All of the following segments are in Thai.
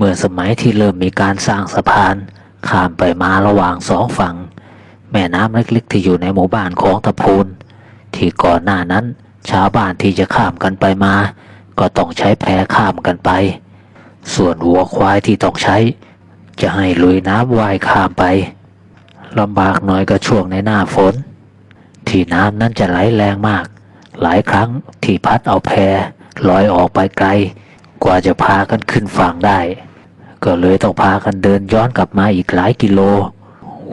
เมื่อสมัยที่เริ่มมีการสร้างสะพานข้ามไปมาระหว่างสองฝั่ง แม่น้ำเล็กๆที่อยู่ในหมู่บ้านของตะพูน ที่ก่อนหน้านั้นชาวบ้านที่จะข้ามกันไปมา ก็ต้องใช้แพข้ามกันไป ส่วนวัวควายที่ต้องใช้ จะให้ลุยน้ำว่ายข้ามไปลำบากหน่อยก็ช่วงในหน้าฝน ที่น้ำนั้นจะไหลแรงมาก หลายครั้งที่พัดเอาแพลอยออกไปไกล กว่าจะพากันขึ้นฝั่งได้ ก็เลยต้องพากันเดินย้อนกลับมาอีกหลายกิโล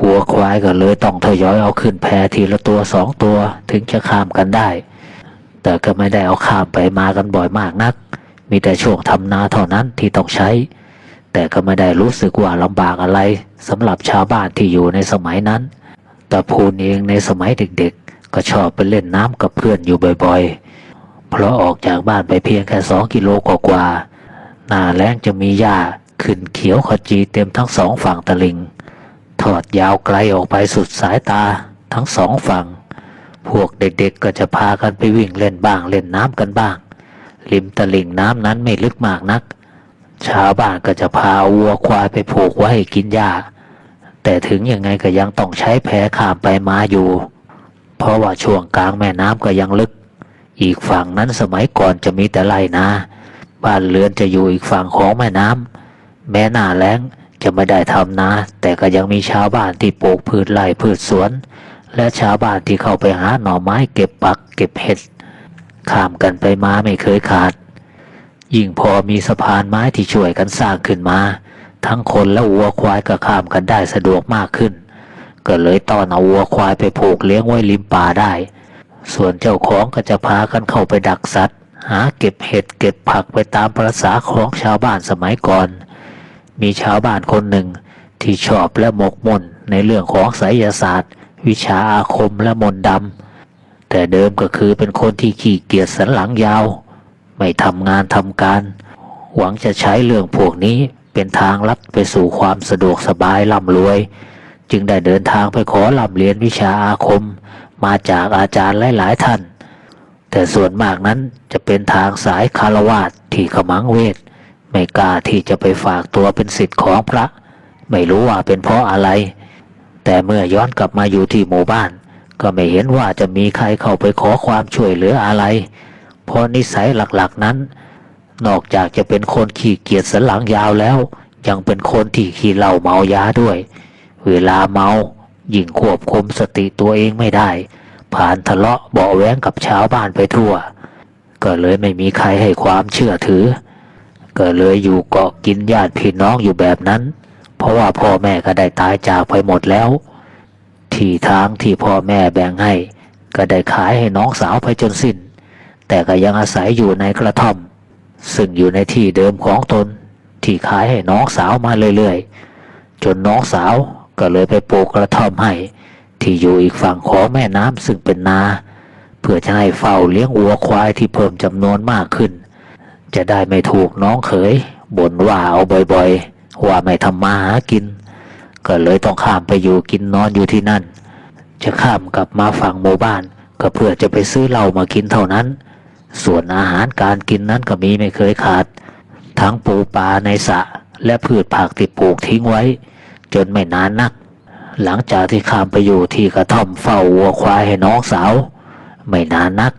วัวควายก็เลยต้องทยอยเอาขึ้นแพทีละตัวสองตัวถึงจะข้ามกันได้ แต่ก็ไม่ได้เอาข้ามไปมากันบ่อยมากนัก มีแต่ช่วงทำนาเท่านั้นที่ต้องใช้ แต่ก็ไม่ได้รู้สึกว่าลำบากอะไรสำหรับชาวบ้านที่อยู่ในสมัยนั้น แต่พูนเองในสมัยเด็กๆ ก็ชอบไปเล่นน้ำกับเพื่อนอยู่บ่อยๆ เพราะออกจากบ้านไปเพียงแค่สองกิโลกว่าๆหน้าแล้งจะมีหญ้า ขึ้นเขียวขจีเต็มทั้งสองฝั่งตะลิง ทอดยาวไกลออกไปสุดสายตาทั้งสองฝั่ง พวกเด็กๆก็จะพากันไปวิ่งเล่นบ้างเล่นน้ำกันบ้าง ริมตลิงน้ำนั้นไม่ลึกมากนัก ชาวบ้านก็จะพาวัวควายไปผูกไว้กินหญ้า แต่ถึงยังไงก็ยังต้องใช้แพข้ามไปมาอยู่ เพราะว่าช่วงกลางแม่น้ำก็ยังลึก อีกฝั่งนั้นสมัยก่อนจะมีแต่ไรนาบ้านเรือนจะอยู่อีกฝั่งของแม่น้ำ แม้หน้าแล้งจะไม่ได้ทำนาแต่ก็ยังมีชาวบ้านที่ปลูกพืชไร่พืชสวน และชาวบ้านที่เข้าไปหาหน่อไม้เก็บปักเก็บเห็ดข้ามกันไปมาไม่เคยขาด ยิ่งพอมีสะพานไม้ที่ช่วยกันสร้างขึ้นมา ทั้งคนและวัวควายก็ข้ามกันได้สะดวกมากขึ้น ก็เลยต้อนเอาวัวควายไปผูกเลี้ยงไว้ริมป่าได้ ส่วนเจ้าของก็จะพากันเข้าไปดักสัตว์ หาเก็บเห็ดเก็บผักไปตามประษาของชาวบ้านสมัยก่อน มีชาวบ้านคนหนึ่งที่ชอบและหมกมุ่นในเรื่องของไสยศาสตร์ วิชาอาคมและมนต์ดำแต่เดิมก็คือเป็นคนที่ขี้เกียจสันหลังยาว ไม่ทำงานทำการ หวังจะใช้เรื่องพวกนี้เป็นทางลัดไปสู่ความสะดวกสบายร่ำรวย จึงได้เดินทางไปขอร่ำเรียนวิชาอาคม มาจากอาจารย์หลาย ๆ ท่าน แต่ส่วนมากนั้นจะเป็นทางสายคารวาสที่ขมังเวท ไม่กล้าที่จะไปฝากตัวเป็นสิทธิ์ของพระ ไม่รู้ว่าเป็นเพราะอะไร แต่เมื่อย้อนกลับมาอยู่ที่หมู่บ้าน ก็ไม่เห็นว่าจะมีใครเข้าไปขอความช่วยเหลืออะไร เพราะนิสัยหลักๆนั้น นอกจากจะเป็นคนขี้เกียจสันหลังยาวแล้ว ยังเป็นคนที่ขี้เหล้าเมายาด้วย เวลาเมายิ่งควบคุมสติตัวเองไม่ได้ ผ่านทะเลาะเบาแว้งกับชาวบ้านไปทั่ว ก็เลยไม่มีใครให้ความเชื่อถือ ก็เลยอยู่เกาะกินญาติพี่น้องอยู่แบบนั้น เพราะว่าพ่อแม่ก็ได้ตายจากไปหมดแล้ว ที่ทางที่พ่อแม่แบ่งให้ ก็ได้ขายให้น้องสาวไปจนสิ้น แต่ก็ยังอาศัยอยู่ในกระท่อม ซึ่งอยู่ในที่เดิมของตน ที่ขายให้น้องสาวมาเรื่อยๆ จนน้องสาวก็เลยไปปลูกกระท่อมให้ ที่อยู่อีกฝั่งของแม่น้ำซึ่งเป็นนา เพื่อจะให้เฝ้าเลี้ยงวัวควายที่เพิ่มจำนวนมากขึ้น จะได้ไม่ถูกน้องเขยบ่นว่าเอาบ่อยๆ ว่าไม่ทำมาหากิน ก็เลยต้องข้ามไปอยู่กินนอนอยู่ที่นั่น จะข้ามกลับมาฝั่งหมู่บ้าน ก็เพื่อจะไปซื้อเหล้ามากินเท่านั้น ส่วนอาหารการกินนั้นก็มีไม่เคยขาด ทั้งปูปลาในสระและพืชผักที่ปลูกทิ้งไว้ จนไม่นานนัก หลังจากที่ข้ามไปอยู่ที่กระท่อมเฝ้าวัวควายให้น้องสาว ไม่นานนัก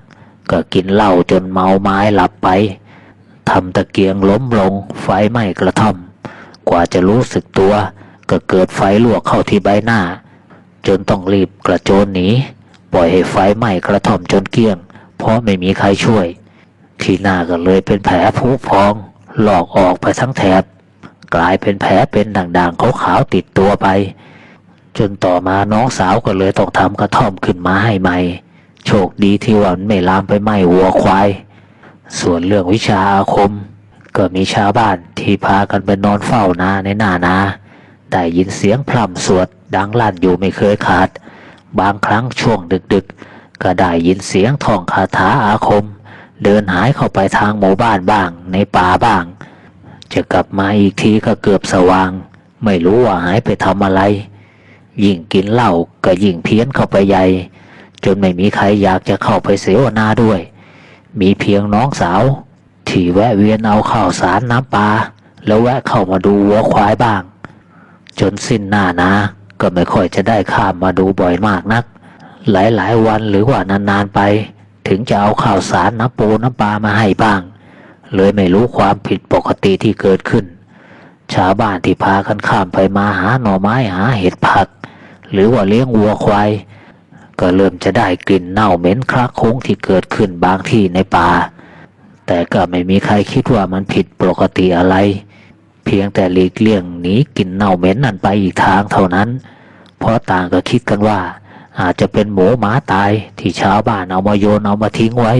ก็กินเหล้าจนเมาไม้หลับไป ทำตะเกียงล้มลง ไฟไหม้กระท่อม กว่าจะรู้สึกตัว ก็เกิดไฟลวกเข้าที่ใบหน้า จนต้องรีบกระโจนหนีปล่อยให้ไฟไหม้กระท่อมจนเกลี้ยง เพราะไม่มีใครช่วย ที่หน้าก็เลยเป็นแผลผุพอง หลอกออกไปทั้งแถบ กลายเป็นแผลเป็นด่างๆขาวๆติดตัวไป จนต่อมาน้องสาวก็เลยต้องทำกระท่อมขึ้นมาให้ใหม่ โชคดีที่ว่ามันไม่ลามไปไหม้วัวควาย ส่วนเรื่องวิชาอาคม ก็มีชาวบ้านที่พากันไปนอนเฝ้านาในหน้านาได้ยินเสียงพร่ำสวดดังลั่นอยู่ไม่เคยขาด บางครั้งช่วงดึกๆ ก็ได้ยินเสียงท่องคาถาอาคม เดินหายเข้าไปทางหมู่บ้านบ้างในป่าบ้าง จะกลับมาอีกทีก็เกือบสว่าง ไม่รู้ว่าหายไปทำอะไร ยิ่งกินเหล้าก็ยิ่งเพี้ยนเข้าไปใหญ่ จนไม่มีใครอยากจะเข้าไปเสวนาด้วย มีเพียงน้องสาว ที่แวะเวียนเอาข้าวสารน้ำปลาแล้วแวะเข้ามาดูวัวควายบ้าง จนสิ้นหน้านาก็ไม่ค่อยจะได้ข้ามมาดูบ่อยมากนัก หลายๆวันหรือว่านานๆไป ถึงจะเอาข่าวสารน้ำปูน้ำปลามาให้บ้าง เลยไม่รู้ความผิดปกติที่เกิดขึ้น ชาวบ้านที่พากันข้ามไปมาหาหน่อไม้หาเห็ดผัก หรือว่าเลี้ยงวัวควาย ก็เริ่มจะได้กลิ่นเน่าเหม็นคลักโค้งที่เกิดขึ้นบางที่ในป่า แต่ก็ไม่มีใครคิดว่ามันผิดปกติอะไร เพียงแต่หลีกเลี่ยงหนีกลิ่นเน่าเหม็นนั่นไปอีกทางเท่านั้น เพราะต่างก็คิดกันว่า อาจจะเป็นหมูหมาตายที่ชาวบ้านเอามาโยนเอามาทิ้งไว้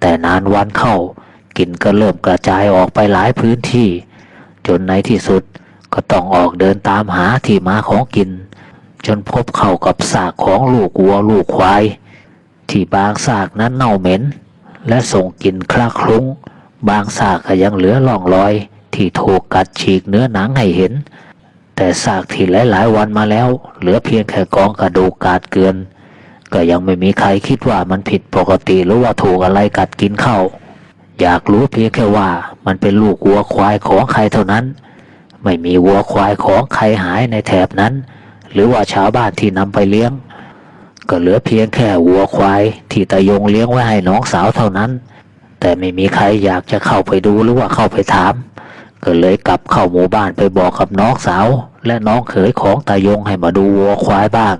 แต่นานวันเข้ากลิ่นก็เริ่มกระจายออกไปหลายพื้นที่ จนในที่สุดก็ต้องออกเดินตามหาที่มาของกลิ่น จนพบเข้ากับซากของลูกวัวลูกควาย ที่บางซากนั้นเน่าเหม็น และส่งกลิ่นคลาคลุ้ง บางซากก็ยังเหลือร่องรอย ที่ถูกกัดฉีกเนื้อหนังให้เห็น แต่ซากที่หลายๆวันมาแล้ว เหลือเพียงแค่กองกระดูกกาดเกลือนก็ยังไม่มีใครคิดว่ามันผิดปกติหรือว่าถูกอะไรกัดกินเข้า อยากรู้เพียงแค่ว่ามันเป็นลูกวัวควายของใครเท่านั้น ไม่มีวัวควายของใครหายในแถบนั้น หรือว่าชาวบ้านที่นำไปเลี้ยง ก็เหลือเพียงแค่วัวควายที่ตายงเลี้ยงไว้ให้น้องสาวเท่านั้น แต่ไม่มีใครอยากจะเข้าไปดูหรือว่าเข้าไปถาม ก็เลยกลับเข้าหมู่บ้านไปบอกกับน้องสาว และน้องเขยของตายงให้มาดูวัวควายบ้าง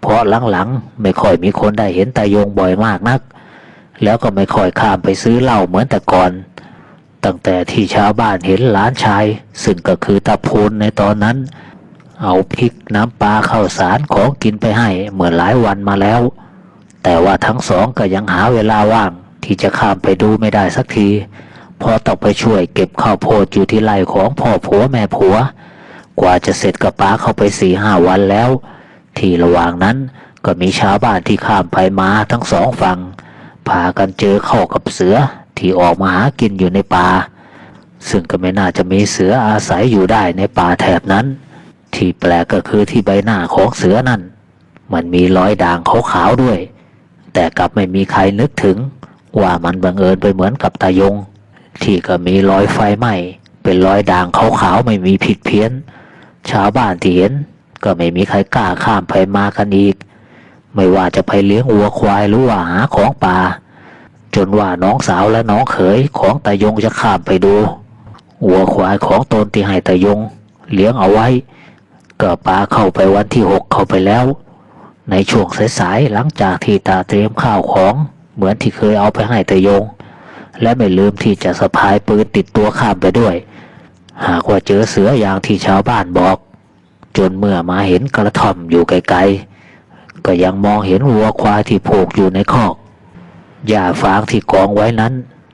เพราะหลังๆไม่ค่อยมีคนได้เห็นตายงบ่อยมากนัก แล้วก็ไม่ค่อยข้ามไปซื้อเหล้าเหมือนแต่ก่อนตั้งแต่ที่ชาวบ้านเห็นหลานชาย ซึ่งก็คือตาพูนในตอนนั้น เอาพริกน้ำปลาข้าวสารของกินไปให้เมื่อหลายวันมาแล้ว แต่ว่าทั้งสองก็ยังหาเวลาว่างที่จะข้ามไปดูไม่ได้สักทีพอต้องไปช่วยเก็บข้าวโพดอยู่ที่ไร่ของพ่อผัวแม่ผัว กว่าจะเสร็จกับป้าเข้าไปสี่ห้าวันแล้ว ที่ระหว่างนั้นก็มีชาวบ้านที่ข้ามไปมาทั้งสองฝั่งพากันเจอเข้ากับเสือที่ออกมาหากินอยู่ในป่าซึ่งก็ไม่น่าจะมีเสืออาศัยอยู่ได้ในป่าแถบนั้น ที่แปลกก็คือที่ใบหน้าของเสือนั่น มันมีรอยด่างขาวๆด้วย แต่กลับไม่มีใครนึกถึง ว่ามันบังเอิญไปเหมือนกับตายง ที่ก็มีรอยไฟไหม้เป็นรอยด่างขาวๆไม่มีผิดเพี้ยน ชาวบ้านที่เห็นก็ไม่มีใครกล้าข้ามไปมากันอีก ไม่ว่าจะไปเลี้ยงวัวควายหรือว่าหาของป่า จนว่าน้องสาวและน้องเขยของตายงจะข้ามไปดู วัวควายของตนที่ให้ตายง เลี้ยงเอาไว้ ก็ปาเข้าไปวันที่หกเข้าไปแล้ว ในช่วงสายๆหลังจากที่ตาเตรียมข้าวของ เหมือนที่เคยเอาไปให้ตายง และไม่ลืมที่จะสะพายปืนติดตัวข้ามไปด้วย หากว่าเจอเสืออย่างที่ชาวบ้านบอก จนเมื่อมาเห็นกระท่อมอยู่ไกลๆ ก็ยังมองเห็นวัวควายที่ผูกอยู่ในคอกหญ้าฟางที่กองไว้นั้น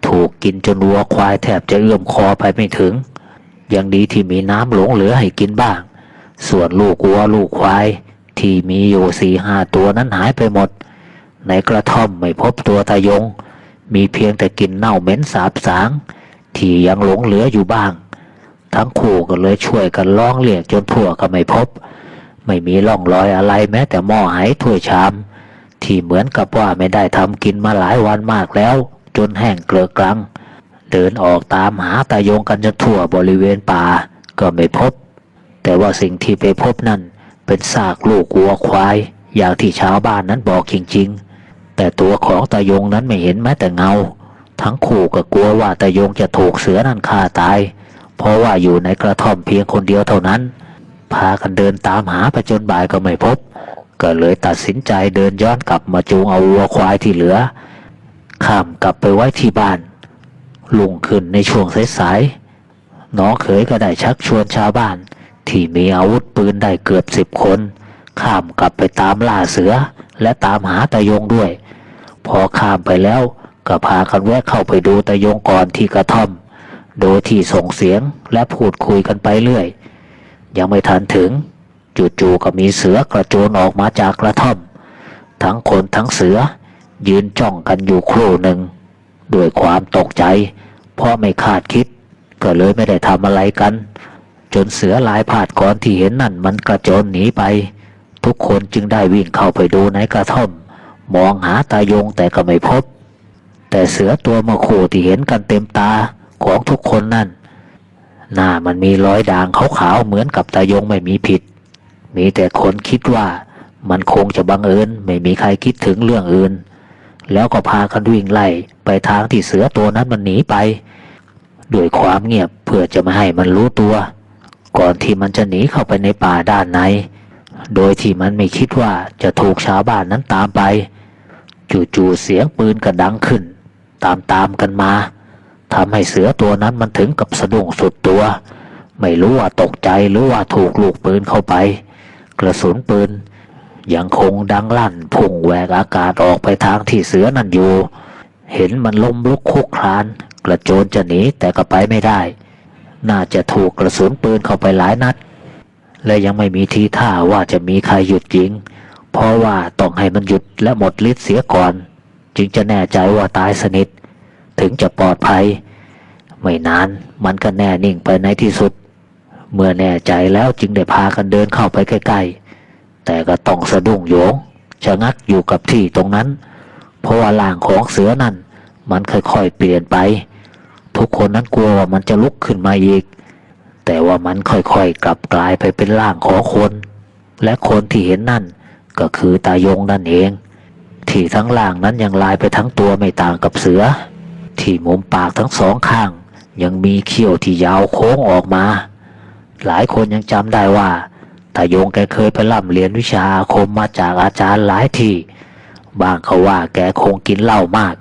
ถูกกินจนวัวควายแทบจะเอื้อมคอไปไม่ถึง ยังดีที่มีน้ำหลงเหลือให้กินบ้าง ส่วนลูกวัวลูกควาย ที่มีอยู่สี่ห้าตัวนั้นหายไปหมด ในกระท่อมไม่พบตัวตายง มีเพียงแต่กลินเน่าเหม็นสาบสาง ที่ยังหลงเหลืออยู่บ้าง ทั้งคู่ก็เลยช่วยกันร้องเรียกจนทั่วก็ไม่พบ ไม่มีร่องรอยอะไรแม้แต่หม้อไหถ้วยชาม ที่เหมือนกับว่าไม่ได้ทำกินมาหลายวันมากแล้ว จนแห้งเกลือกลัง เดินออกตามหาตายงกันจนทั่วบริเวณป่าก็ไม่พบ แต่ว่าสิ่งที่ไปพบนั่นเป็นซากลูกวัวควาย อย่างที่ชาวบ้านนั้นบอกจริงๆ แต่ตัวของตายงนั้นไม่เห็นแม้แต่เงา ทั้งคู่ก็กลัวว่าตายงจะถูกเสือนั่นฆ่าตาย เพราะว่าอยู่ในกระท่อมเพียงคนเดียวเท่านั้น พากันเดินตามหาไปจนบ่ายก็ไม่พบ ก็เลยตัดสินใจเดินย้อนกลับมาจูงเอาวัวควายที่เหลือ ข้ามกลับไปไว้ที่บ้าน ลุงขึ้นในช่วงสายๆน้องเขยก็ได้ชักชวนชาวบ้าน ที่มีอาวุธปืนได้เกือบสิบคน ข้ามกลับไปตามล่าเสือ และตามหาตายงด้วย พอข้ามไปแล้วก็พากันแวะเข้าไปดูตายงก่อนที่กระท่อม โดยที่ส่งเสียงและพูดคุยกันไปเรื่อย ยังไม่ทันถึง จู่ๆก็มีเสือกระโจนออกมาจากกระท่อม ทั้งคนทั้งเสือ ยืนจ้องกันอยู่ครู่หนึ่งด้วยความตกใจ เพราะไม่คาดคิด ก็เลยไม่ได้ทำอะไรกัน จนเสือลายผาดก่อนที่เห็นนั่นมันกระโจนหนีไป ทุกคนจึงได้วิ่งเข้าไปดูในกระท่อม มองหาตายงแต่ก็ไม่พบ แต่เสือตัวเมาโคที่เห็นกันเต็มตาของทุกคนนั่น หน้ามันมีรอยด่างขาวๆเหมือนกับตายงไม่มีผิด มีแต่คนคิดว่ามันคงจะบังเอิญไม่มีใครคิดถึงเรื่องอื่น แล้วก็พากันวิ่งไล่ไปทางที่เสือตัวนั้นมันหนีไป ด้วยความเงียบเพื่อจะไม่ให้มันรู้ตัว ก่อนที่มันจะหนีเข้าไปในป่าด้านใน โดยที่มันไม่คิดว่าจะถูกชาวบ้านนั้นตามไป จู่ๆเสียงปืนก็ดังขึ้น ตามๆกันมาทำให้เสือตัวนั้นมันถึงกับสะดุ้งสุดตัว ไม่รู้ว่าตกใจหรือว่าถูกลูกปืนเข้าไป กระสุนปืนยังคงดังลั่นพุ่งแหวกอากาศออกไปทางที่เสือนั่นอยู่ เห็นมันล้มลุกคุกคลาน กระโจนจะหนีแต่ก็ไปไม่ได้ น่าจะถูกกระสุนปืนเข้าไปหลายนัด และยังไม่มีทีท่าว่าจะมีใครหยุดยิง เพราะว่าต้องให้มันหยุดและหมดฤทธิ์เสียก่อน จึงจะแน่ใจว่าตายสนิท ถึงจะปลอดภัย ไม่นานมันก็แน่นิ่งไปในที่สุด เมื่อแน่ใจแล้วจึงได้พากันเดินเข้าไปใกล้ๆ แต่ก็ต้องสะดุ้งโยงชะงักอยู่กับที่ตรงนั้น เพราะว่าร่างของเสือนั่นมันค่อยๆเปลี่ยนไป ทุกคนนั้นกลัวว่ามันจะลุกขึ้นมาอีก แต่ว่ามันค่อยๆกลับกลายไปเป็นร่างของคน และคนที่เห็นนั่นก็คือตายงนั่นเอง ที่ทั้งล่างนั้นยังลายไปทั้งตัวไม่ต่างกับเสือ ที่มุมปากทั้งสองข้าง ยังมีเขี้ยวที่ยาวโค้งออกมา หลายคนยังจำได้ว่าตายงแกเคยไปร่ำเรียนวิชาอาคมมาจากอาจารย์หลายที่บางเขาว่าแกคงกินเหล้ามาก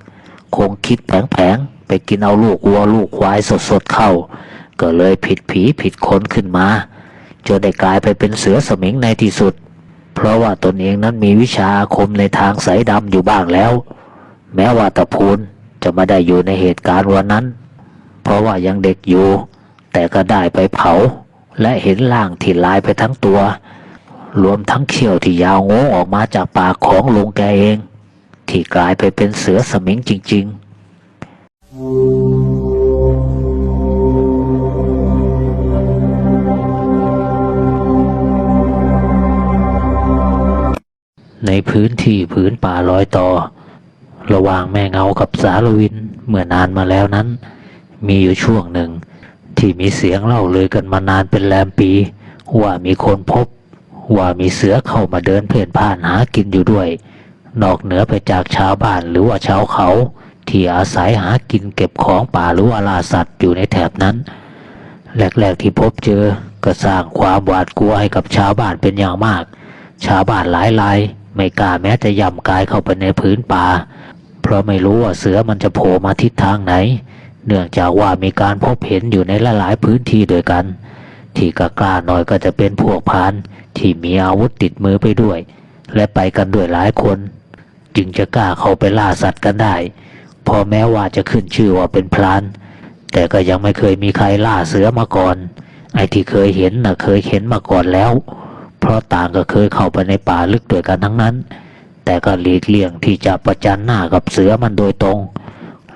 คงคิดแผลงๆ ไปกินเอาลูกวัวลูกควายสดๆเข้า ก็เลยผิดผีผิดคนขึ้นมาจนได้กลายไปเป็นเสือสมิงในที่สุด เพราะว่าตนเองนั้นมีวิชาอาคมในทางสายดำอยู่บ้างแล้ว แม้ว่าตะพูนจะไม่ได้อยู่ในเหตุการณ์วันนั้น เพราะว่ายังเด็กอยู่ แต่ก็ได้ไปเผา และเห็นร่างที่ลายไปทั้งตัว รวมทั้งเขี้ยวที่ยาวง้งออกมาจากปากของลุงแกเอง ที่กลายไปเป็นเสือสมิงจริง ๆ ในพื้นที่พื้นป่าลอยต่อ ระหว่างแม่เงากับสารวินเมื่อนานมาแล้วนั้น มีอยู่ช่วงหนึ่ง ที่มีเสียงเล่าเลยกันมานานเป็นแรมปี ว่ามีคนพบ ว่ามีเสือเข้ามาเดินเพ่นพ่านหากินอยู่ด้วย นอกเหนือไปจากชาวบ้านหรือว่าชาวเขา ที่อาศัยหากินเก็บของป่าหรือาลาสัตว์อยู่ในแถบนั้น แรกๆที่พบเจอก็สร้างความหวาดกลัวให้กับชาวบ้านเป็นอย่างมาก ชาวบ้านหลายรายไม่กล้าแม้จะย่ำกายเข้าไปในพื้นป่า เพราะไม่รู้ว่าเสือมันจะโผล่มาทิศทางไหน เนื่องจากว่ามีการพบเห็นอยู่ในหลายๆพื้นที่ด้วยกัน ที่กล้าหน่อยก็จะเป็นพวกพานที่มีอาวุธติดมือไปด้วย และไปกันด้วยหลายคน จึงจะกล้าเข้าไปล่าสัตว์กันได้ พอแม้ว่าจะขึ้นชื่อว่าเป็นพราน แต่ก็ยังไม่เคยมีใครล่าเสือมาก่อน ไอ้ที่เคยเห็นน่ะเคยเห็นมาก่อนแล้ว เพราะต่างก็เคยเข้าไปในป่าลึกด้วยกันทั้งนั้น แต่ก็หลีกเลี่ยงที่จะประจันหน้ากับเสือมันโดยตรง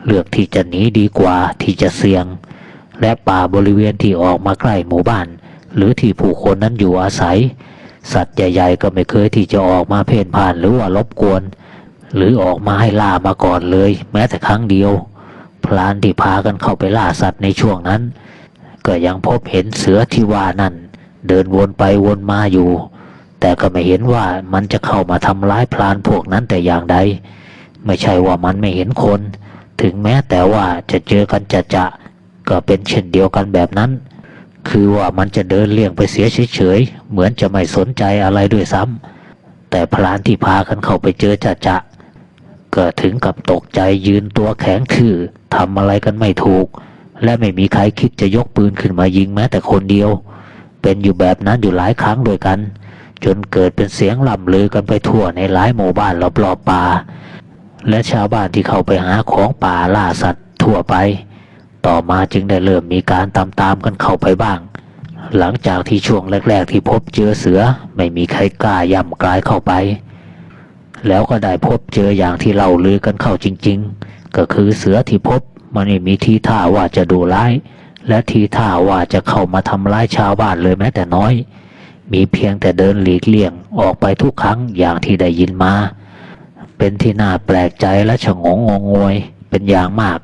เลือกที่จะหนีดีกว่าที่จะเสี่ยง และป่าบริเวณที่ออกมาใกล้หมู่บ้าน หรือที่ผู้คนนั้นอยู่อาศัย สัตว์ใหญ่ ๆ ก็ไม่เคยที่จะออกมาเพ่นพ่านหรือว่ารบกวน หรือออกมาให้ล่ามาก่อนเลย แม้แต่ครั้งเดียว พลานที่พากันเข้าไปล่าสัตว์ในช่วงนั้น ก็ยังพบเห็นเสือที่ว่านั่น เดินวนไปวนมาอยู่ แต่ก็ไม่เห็นว่ามันจะเข้ามาทำร้ายพลานพวกนั้นแต่อย่างใด ไม่ใช่ว่ามันไม่เห็นคน ถึงแม้แต่ว่าจะเจอกันจะจะก็เป็นเช่นเดียวกันแบบนั้น คือว่ามันจะเดินเลี่ยงไปเสียเฉยๆเหมือนจะไม่สนใจอะไรด้วยซ้ำแต่พลานที่พากันเข้าไปเจอจะจะ ก็ถึงกับตกใจยืนตัวแข็งทื่อทำอะไรกันไม่ถูก และไม่มีใครคิดจะยกปืนขึ้นมายิงแม้แต่คนเดียว เป็นอยู่แบบนั้นอยู่หลายครั้งด้วยกัน จนเกิดเป็นเสียงล่ำลือกันไปทั่วในหลายหมู่บ้านรอบๆป่า และชาวบ้านที่เข้าไปหาของป่าล่าสัตว์ทั่วไป ต่อมาจึงได้เริ่มมีการตามตามๆกันเข้าไปบ้าง หลังจากที่ช่วงแรก ๆ ที่พบเจอเสือไม่มีใครกล้าย่ำกลายเข้าไป แล้วก็ได้พบเจออย่างที่เล่าลือกันเข้าจริง ๆ ก็คือเสือที่พบมันไม่มีทีท่าว่าจะดูร้าย และทีท่าว่าจะเข้ามาทำร้ายชาวบ้านเลยแม้แต่น้อย มีเพียงแต่เดินหลีกเลี่ยงออกไปทุกครั้งอย่างที่ได้ยินมา เป็นที่น่าแปลกใจและชะงงงงงวยเป็นอย่างมาก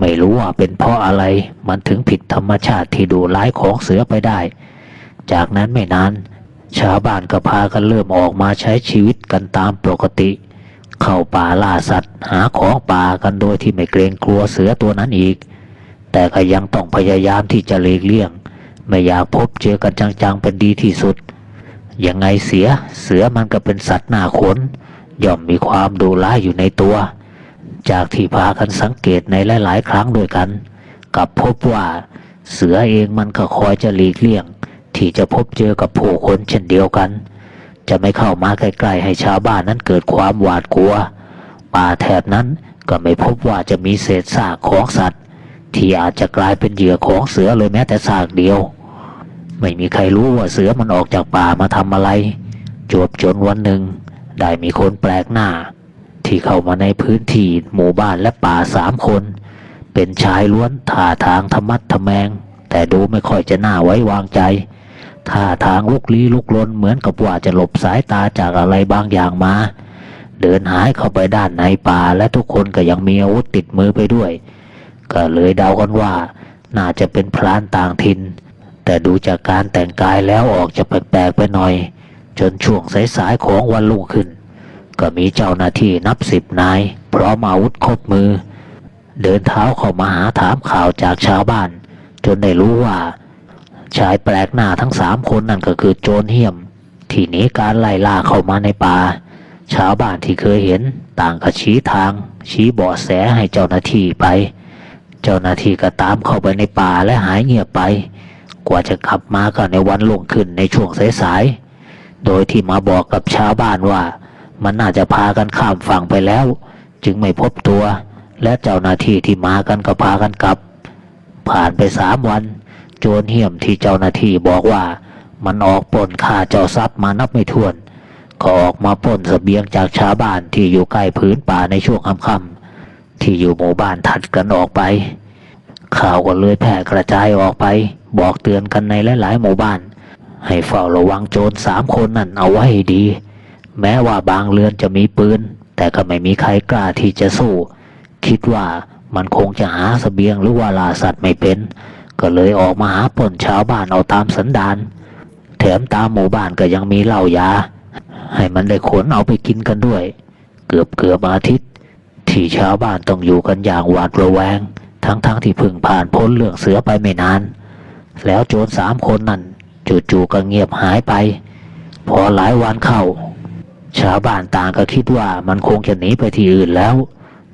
ไม่รู้ว่าเป็นเพราะอะไรมันถึงผิดธรรมชาติที่ดูร้ายของเสือไปได้ จากนั้นไม่นาน ชาวบ้านก็พากันเริ่มออกมาใช้ชีวิตกันตามปกติ เข้าป่าล่าสัตว์ หาของป่ากันโดยที่ไม่เกรงกลัวเสือตัวนั้นอีก แต่ก็ยังต้องพยายามที่จะหลีกเลี่ยง ไม่อยากพบเจอกันจังๆเป็นดีที่สุด ยังไงเสียเสือมันก็เป็นสัตว์หน้าขนย่อมมีความดุร้ายอยู่ในตัว จากที่พากันสังเกตในหลาย ๆ ครั้งด้วยกัน กับพบว่าเสือเองมันก็คอยจะหลีกเลี่ยง ที่จะพบเจอกับผู้คนเช่นเดียวกัน จะไม่เข้ามาใกล้ๆให้ชาวบ้านนั้นเกิดความหวาดกลัว ป่าแถบนั้นก็ไม่พบว่าจะมีเศษซากของสัตว์ ที่อาจจะกลายเป็นเหยื่อของเสือเลยแม้แต่ซากเดียว ไม่มีใครรู้ว่าเสือมันออกจากป่ามาทำอะไร จวบจนวันหนึ่ง ได้มีคนแปลกหน้า ที่เข้ามาในพื้นที่หมู่บ้านและป่าสามคน เป็นชายล้วนท่าทางธรรมัดทแมง แต่ดูไม่ค่อยจะน่าไว้วางใจ ท่าทางลุกลี้ลุกลนเหมือนกับว่าจะหลบสายตาจากอะไรบางอย่างมา เดินหายเข้าไปด้านในป่าและทุกคนก็ยังมีอาวุธติดมือไปด้วย ก็เลยเดากันว่า น่าจะเป็นพรานต่างถิ่นแต่ดูจากการแต่งกายแล้วออกจะแปลกๆไปหน่อย จนช่วงสายๆของวันรุ่งขึ้น ก็มีเจ้าหน้าที่นับสิบนาย พร้อมอาวุธครบมือ เดินเท้าเข้ามาหาถามข่าวจากชาวบ้าน จนได้รู้ว่า ชายแปลกหน้าทั้งสามคนนั่นก็คือโจรเหี้ยม ที่หนีการไล่ล่าเข้ามาในป่า ชาวบ้านที่เคยเห็นต่างก็ชี้ทาง ชี้เบาะแสให้เจ้าหน้าที่ไป เจ้าหน้าที่ก็ตามเข้าไปในป่าและหายเงียบไป กว่าจะกลับมาก็ในวันลงขึ้นในช่วงสายๆ โดยที่มาบอกกับชาวบ้านว่า มันน่าจะพากันข้ามฝั่งไปแล้ว จึงไม่พบตัว และเจ้าหน้าที่ที่มากันก็พากันกลับ ผ่านไปสามวัน โจรเหี้ยมที่เจ้าหน้าที่บอกว่า มันออกปล้นฆ่าเจ้าทรัพย์มานับไม่ถ้วน ก็ออกมาปล้นเสบียงจากชาวบ้านที่อยู่ใกล้พื้นป่าในช่วงค่ำๆที่อยู่หมู่บ้านถัดกันออกไป ข่าวก็เลยแพร่กระจายออกไป บอกเตือนกันในหลายๆหมู่บ้าน ให้เฝ้าระวังโจรสามคนนั่นเอาไว้ดี แม้ว่าบางเรือนจะมีปืน แต่ก็ไม่มีใครกล้าที่จะสู้ คิดว่ามันคงจะหาเสบียงหรือว่าลาสัตว์ไม่เป็น ก็เลยออกมาหาปล้นชาวบ้านเอาตามสันดานแถมตามหมู่บ้านก็ยังมีเหล้ายา ให้มันได้ขนเอาไปกินกันด้วย เกือบเกือบอาทิตย์ ที่ชาวบ้านต้องอยู่กันอย่างหวาดระแวง ทั้งๆทที่เพิ่งผ่านพ้นเรื่องเสือไปไม่นาน แล้วโจรสามคนนั่นจู่ๆก็เงียบหายไป พอหลายวันเข้า ชาวบ้านต่างก็คิดว่ามันคงจะหนีไปที่อื่นแล้ว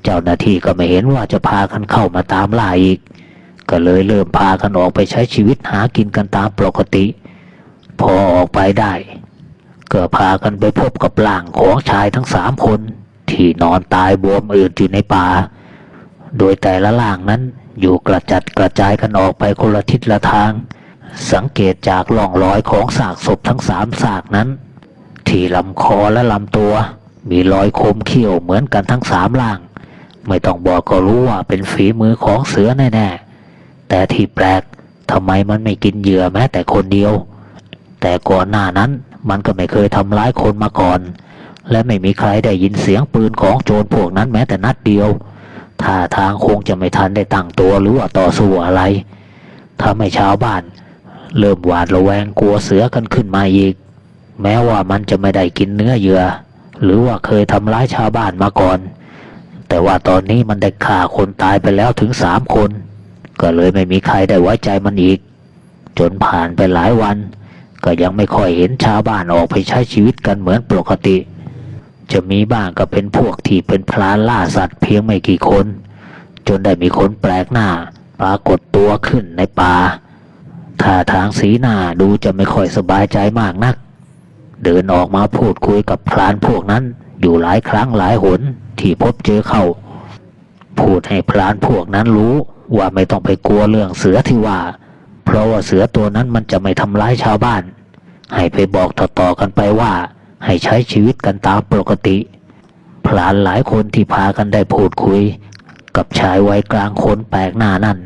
เจ้าหน้าที่ก็ไม่เห็นว่าจะพากันเข้ามาตามล่าอีก ก็เลยเริ่มพากันออกไปใช้ชีวิตหากินกันตามปกติ พอออกไปได้ ก็พากันไปพบกับร่างของชายทั้งสามคน ที่นอนตายบวมอืดอยู่ในป่า โดยแต่ละร่างนั้นอยู่กระจัดกระจายกันออกไปคนละทิศละทาง สังเกตจากร่องรอยของซากศพทั้งสามซากนั้น ที่ลำคอและลำตัว มีรอยคมเขี้ยวเหมือนกันทั้งสามล่าง ไม่ต้องบอกก็รู้ว่าเป็นฝีมือของเสือแน่ๆ แต่ที่แปลกทำไมมันไม่กินเหยื่อแม้แต่คนเดียว แต่ก่อนหน้านั้นมันก็ไม่เคยทำร้ายคนมาก่อน และไม่มีใครได้ยินเสียงปืนของโจรพวกนั้นแม้แต่นัดเดียวท่าทางคงจะไม่ทันได้ตั้งตัวหรือว่าต่อสู้อะไรทำให้ชาวบ้าน เริ่มหวาดระแวงกลัวเสือกันขึ้นมาอีก แม้ว่ามันจะไม่ได้กินเนื้อเหยื่อ หรือว่าเคยทำร้ายชาวบ้านมาก่อน แต่ว่าตอนนี้มันได้ฆ่าคนตายไปแล้วถึงสามคน ก็เลยไม่มีใครได้ไว้ใจมันอีก จนผ่านไปหลายวัน ก็ยังไม่ค่อยเห็นชาวบ้านออกไปใช้ชีวิตกันเหมือนปกติ จะมีบ้างก็เป็นพวกที่เป็นพลานล่าสัตว์เพียงไม่กี่คน จนได้มีคนแปลกหน้า ปรากฏตัวขึ้นในป่าท่าทางสีหน้าดูจะไม่ค่อยสบายใจมากนัก เดินออกมาพูดคุยกับพลานพวกนั้นอยู่หลายครั้งหลายหนที่พบเจอเขา พูดให้พลานพวกนั้นรู้ ว่าไม่ต้องไปกลัวเรื่องเสือที่ว่า เพราะว่าเสือตัวนั้นมันจะไม่ทำร้ายชาวบ้าน ให้ไปบอกต่อๆกันไปว่า ให้ใช้ชีวิตกันตามปกติ พลานหลายคนที่พากันได้พูดคุย กับชายวัยกลางคนแปลกหน้านั่น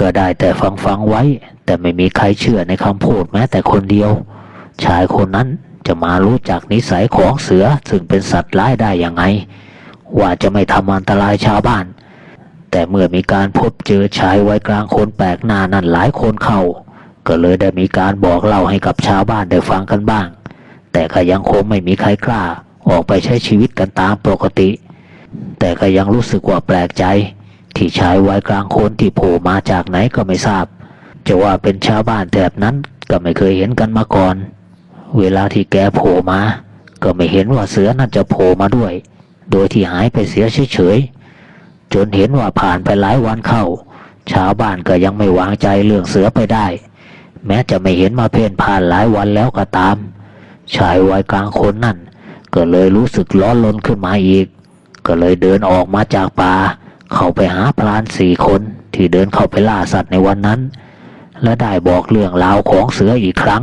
ก็ได้แต่ฟังฟังไว้ แต่ไม่มีใครเชื่อในคำพูดแม้แต่คนเดียว ชายคนนั้นจะมารู้จักนิสัยของเสือซึ่งเป็นสัตว์ร้ายได้ยังไง ว่าจะไม่ทำอันตรายชาวบ้าน แต่เมื่อมีการพบเจอชายไวัยกลางคนแปลกหน้านั่นหลายคนเข้าก็เลยได้มีการบอกเล่าให้กับชาวบ้านได้ฟังกันบ้าง แต่ก็ยังคงไม่มีใครกล้า ออกไปใช้ชีวิตกันตามปกติ แต่ก็ยังรู้สึกว่าแปลกใจ ที่ชายวัยกลางคนที่โผล่มาจากไหนก็ไม่ทราบ จะว่าเป็นชาวบ้านแถบนั้นก็ไม่เคยเห็นกันมาก่อน เวลาที่แกโผล่มา ก็ไม่เห็นว่าเสือนั่นจะโผล่มาด้วย โดยที่หายไปเสียเฉยๆ จนเห็นว่าผ่านไปหลายวันเข้า ชาวบ้านก็ยังไม่วางใจเรื่องเสือไปได้ แม้จะไม่เห็นมาเพ่นผ่านหลายวันแล้วก็ตาม ชายวัยกลางคนนั่น ก็เลยรู้สึกร้อนรนขึ้นมาอีก ก็เลยเดินออกมาจากป่าเข้าไปหาพรานสี่คนที่เดินเข้าไปล่าสัตว์ในวันนั้น และได้บอกเรื่องราวของเสืออีกครั้ง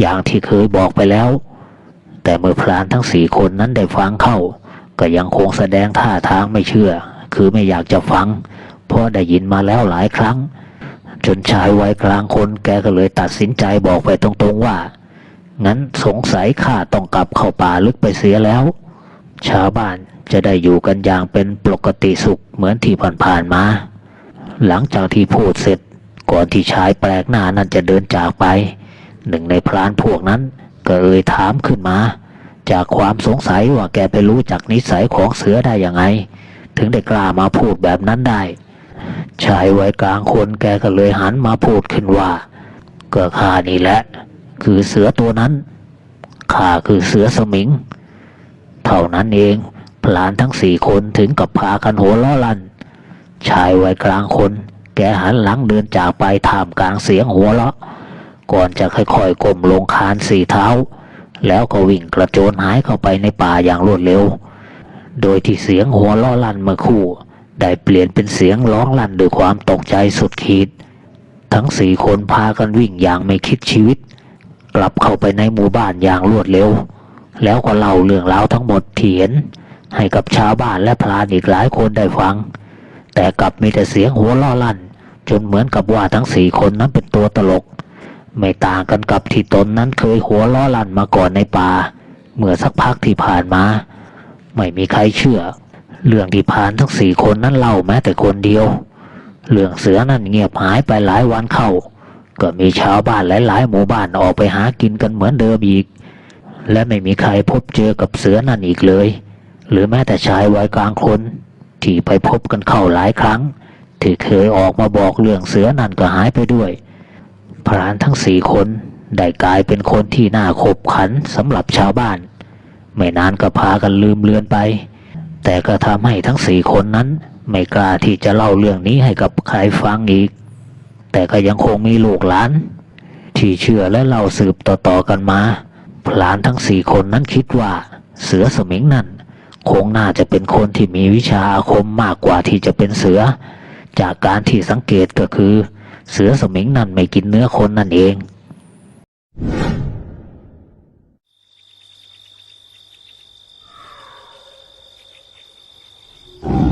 อย่างที่เคยบอกไปแล้ว แต่เมื่อพรานทั้งสี่คนนั้นได้ฟังเข้า ก็ยังคงแสดงท่าทางไม่เชื่อ คือไม่อยากจะฟัง เพราะได้ยินมาแล้วหลายครั้ง จนชายวัยกลางคนแกก็เลยตัดสินใจบอกไปตรงๆว่า งั้นสงสัยข้าต้องกลับเข้าป่าลึกไปเสียแล้ว ชาวบ้านจะได้อยู่กันอย่างเป็นปกติสุขเหมือนที่ผ่านๆมา หลังจากที่พูดเสร็จ ก่อนที่ชายแปลกหน้านั้นจะเดินจากไป หนึ่งในพรานพวกนั้นก็เอ่ยถามขึ้นมา จากความสงสัยว่าแกไปรู้จักนิสัยของเสือได้ยังไง ถึงได้กล้ามาพูดแบบนั้นได้ชายวัยกลางคนแกก็เลยหันมาพูดขึ้นว่า ก็ข้านี่แหละ คือเสือตัวนั้นข้าคือเสือสมิง เท่านั้นเองพลานทั้งสี่คนถึงกับพากันหัวล้อลัน ชายวัยกลางคน แกหันหลังเดินจากไปท่ามกลางเสียงหัวเราะ ก่อนจะค่อยๆก้มลงคานสี่เท้า แล้วก็วิ่งกระโจนหายเข้าไปในป่าอย่างรวดเร็ว โดยที่เสียงหัวล้อลั่นเมื่อคู่ ได้เปลี่ยนเป็นเสียงร้องลั่นด้วยความตกใจสุดขีด ทั้งสี่คนพากันวิ่งอย่างไม่คิดชีวิต กลับเข้าไปในหมู่บ้านอย่างรวดเร็ว แล้วก็เล่าเรื่องราวทั้งหมดที่เห็นให้กับชาวบ้านและพรานอีกหลายคนได้ฟัง แต่กลับมีแต่เสียงหัวล้อลั่น จนเหมือนกับว่าทั้งสี่คนนั้นเป็นตัวตลก ไม่ต่างกันกับที่ตนนั้นเคยหัวล้อลั่นมาก่อนในป่าเมื่อสักพักที่ผ่านมา ไม่มีใครเชื่อ เรื่องที่ผ่านทั้งสี่คนนั้นเล่าแม้แต่คนเดียว เรื่องเสือนั่นเงียบหายไปหลายวันเข้า ก็มีชาวบ้านหลาย ๆ หมู่บ้านออกไปหากินกันเหมือนเดิมอีก และไม่มีใครพบเจอกับเสือนั่นอีกเลย หรือแม้แต่ชายวัยกลางคน ที่ไปพบกันเข้าหลายครั้ง ที่เคยออกมาบอกเรื่องเสือนั่นก็หายไปด้วย พรานทั้งสี่คนได้กลายเป็นคนที่น่าขบขันสำหรับชาวบ้าน ไม่นานก็พากันลืมเลือนไป แต่ก็ทำให้ทั้งสี่คนนั้น ไม่กล้าที่จะเล่าเรื่องนี้ให้กับใครฟังอีก แต่ก็ยังคงมีลูกหลาน ที่เชื่อและเล่าสืบต่อๆกันมา พลานทั้งสี่คนนั้นคิดว่า เสือสมิงนั่นคงน่าจะเป็นคนที่มีวิชาอาคมมากกว่าที่จะเป็นเสือ จากการที่สังเกตก็คือ เสือสมิงนั่นไม่กินเนื้อคนนั่นเอง Ooh.